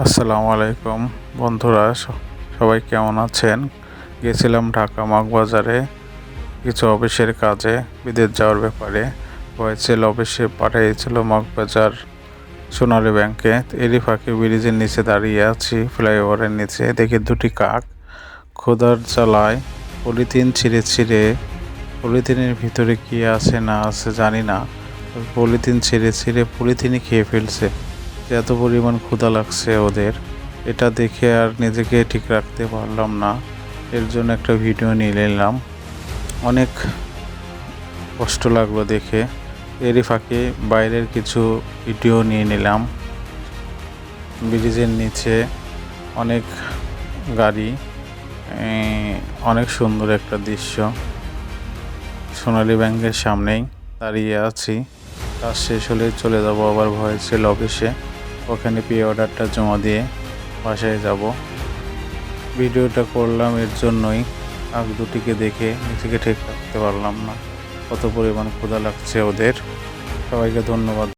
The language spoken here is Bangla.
আসসালামু আলাইকুম বন্ধুরা সবাই কেমন আছেন? গেছিলাম ঢাকা মাগবাজারে কিছু অফিসের কাজে, বিদেশ যাওয়ার ব্যাপারে। হয়েছিল, অফিসে পাঠিয়েছিল মগবাজার সোনালী ব্যাংকে। এরই ফাঁকে ব্রিজের নিচে দাঁড়িয়ে আছি, ফ্লাইওভারের নিচে। দেখি দুটি কাক। খোদার চালায় পলিথিন ছিঁড়ে ছিঁড়ে, পলিথিনের ভিতরে কি আছে না আছে জানি না। পলিথিন ছিঁড়ে ছিঁড়ে পলিথিনই খেয়ে ফেলছে। যে এত পরিমাণ ক্ষুধা লাগছে ওদের, এটা দেখে আর নিজেকে ঠিক রাখতে পারলাম না। এর জন্য একটা ভিডিও নিয়ে নিলাম। অনেক কষ্ট লাগল দেখে। এরই ফাঁকে বাইরের কিছু ভিডিও নিয়ে নিলাম। ব্রিজের নিচে অনেক গাড়ি অনেক সুন্দর একটা দৃশ্য। সোনালী ব্যাংকের সামনেই দাঁড়িয়ে আছি। কাজ শেষ হলে চলে যাব, আবার ভয়েসেল অফিসে। ওখানে পে অর্ডারটা জমা দিয়ে বাসায় যাব। ভিডিওটা করলাম এর জন্যই। আগ দুটিকে দেখে নিজেকে ঠিক রাখতে পারলাম না। কত পরিমাণ ক্ষুধা লাগছে ওদের। সবাইকে ধন্যবাদ।